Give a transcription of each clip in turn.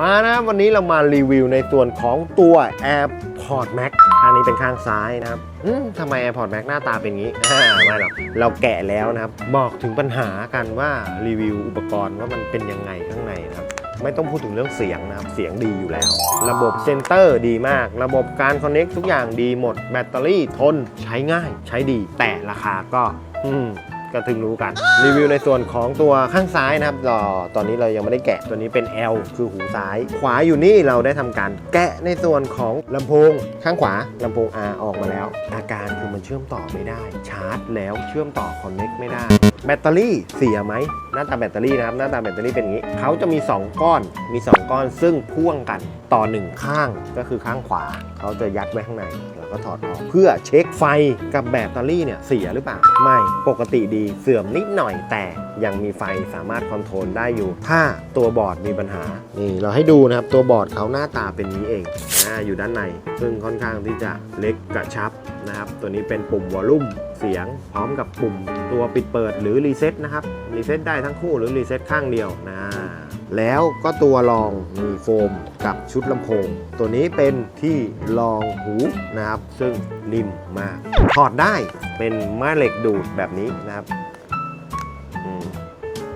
มานะวันนี้เรามารีวิวในส่วนของตัว AirPod Max ข้างนี้เป็นข้างซ้ายนะครับทำไม AirPod Max หน้าตาเป็นงี้อ่าไม่หรอกเราแกะแล้วนะครับ บอกถึงปัญหากันว่ารีวิวอุปกรณ์ว่ามันเป็นยังไงข้างในนะครับไม่ต้องพูดถึงเรื่องเสียงนะครับ เสียงดีอยู่แล้ว ระบบเซนเตอร์ดีมาก ระบบการคอนเน็กทุกอย่างดีหมด แบตเตอรี่ทนใช้ง่ายใช้ดี แต่ราคาก็ อืม ก็ถึงรู้กัน รีวิวในส่วนของตัวข้างซ้ายนะครับรอตอนนี้เรายังไม่ได้แกะตัวนี้เป็น L คือหูซ้าย ขวาอยู่นี่เราได้ทำการแกะในส่วนของลำโพงข้างขวาลำโพง R ออกมาแล้ว อาการคือมันเชื่อมต่อไม่ได้ ชาร์จแล้วเชื่อมต่อคอนเน็กไม่ได้ แบตเตอรี่เสียไหมหน้าตาแบตเตอรี่นะครับหน้าตาแบตเตอรี่เป็นอย่างนี้เขาจะมี 2 ก้อนมี 2 ก้อนซึ่งพ่วงกันต่อ 1 ข้างก็คือข้างขวาเขาจะยัดไว้ข้างในแล้วก็ถอดออกเพื่อเช็คไฟกับแบตเตอรี่เนี่ยเสียหรือเปล่าไม่ปกติดีเสื่อมนิดหน่อยแต่ยังมีไฟสามารถคอนโทรลได้อยู่ ถ้าตัวบอร์ดมีปัญหา นี่เราให้ดูนะครับ ตัวบอร์ดเขาหน้าตาเป็นนี้เองนะอยู่ด้านใน ซึ่งค่อนข้างที่จะเล็กกระชับนะครับ ตัวนี้เป็นปุ่มวอลลุ่มเสียง พร้อมกับปุ่มตัวปิดเปิดหรือรีเซ็ตนะครับ รีเซ็ตได้ทั้งคู่หรือรีเซ็ตข้างเดียวนะ แล้วก็ตัวรองมีโฟมกับชุดลำโพง ตัวนี้เป็นที่รองหูนะครับ ซึ่งนิ่มมาก ถอดได้เป็นแม่เหล็กดูดแบบนี้นะครับ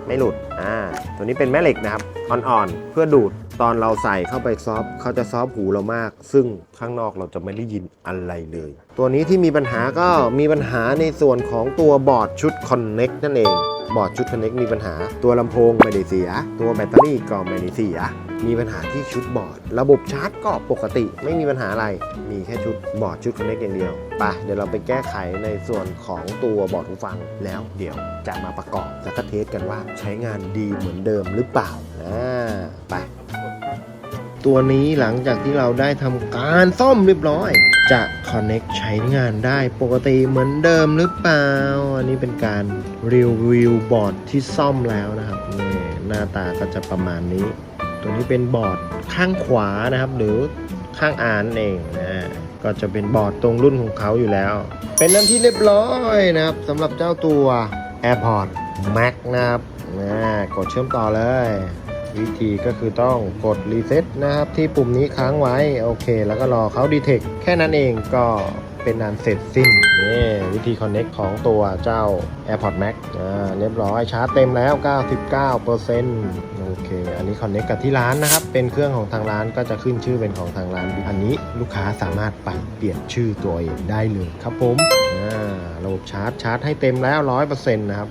ไม่หลุดอ่าตัวนี้เป็นแม่เหล็กนะครับอ่อนๆเพื่อดูด ตอนเราใส่เข้าไปซอฟเขาจะซอฟหูเรามาก ซึ่งข้างนอกเราจะไม่ได้ยินอะไรเลย ตัวนี้ที่มีปัญหาก็มีปัญหาในส่วนของตัวบอร์ดชุด Connect นั่นเอง บอร์ดชุด Connect มีปัญหา ตัวลำโพงไม่ได้เสีย ตัวแบตเตอรี่ก็ไม่ได้เสีย มีปัญหาที่ชุดบอร์ด ระบบชาร์จก็ปกติไม่มีปัญหาอะไร มีแค่ชุดบอร์ดชุด Connect อย่างเดียวไปเดี๋ยวเราไปแก้ไขในส่วนของตัวบอร์ดหูฟังแล้วเดี๋ยวจะมาประกอบแล้วก็เทสกันว่าใช้งานดีเหมือนเดิมหรือเปล่าอ่าไป ตัวนี้หลังจากที่เราได้ทำการซ่อมเรียบร้อย จะ Connect ใช้งานได้ปกติเหมือนเดิมหรือเปล่า อันนี้เป็นการรีวิวบอร์ดที่ซ่อมแล้วนะครับนี่หน้าตาก็จะประมาณนี้ ตัวนี้เป็นบอร์ดข้างขวานะครับ หรือข้างอ่านเองนะก็จะเป็นบอร์ดตรงรุ่นของเขาอยู่แล้ว เป็นน้ำที่เรียบร้อยนะครับสำหรับเจ้าตัว AirPod Max นะครับนะกดเชื่อมต่อเลย วิธีก็คือต้องกดรีเซ็ตนะครับ ที่ปุ่มนี้ค้างไว้โอเค แล้วก็รอเขาดีเทคแค่นั้นเองก็เป็นนานเสร็จสิ้นนี่วิธีคอนเน็กของตัวเจ้า AirPod Max อ่าเรียบร้อยชาร์จเต็มแล้ว 99%โอเค อันนี้คอนเน็กกับที่ร้านนะครับ เป็นเครื่องของทางร้านก็จะขึ้นชื่อเป็นของทางร้าน อันนี้ลูกค้าสามารถปรับเปลี่ยนชื่อตัวเองได้เลยครับผมอ่าระบบชาร์จชาร์จให้เต็มแล้ว 100%นะครับ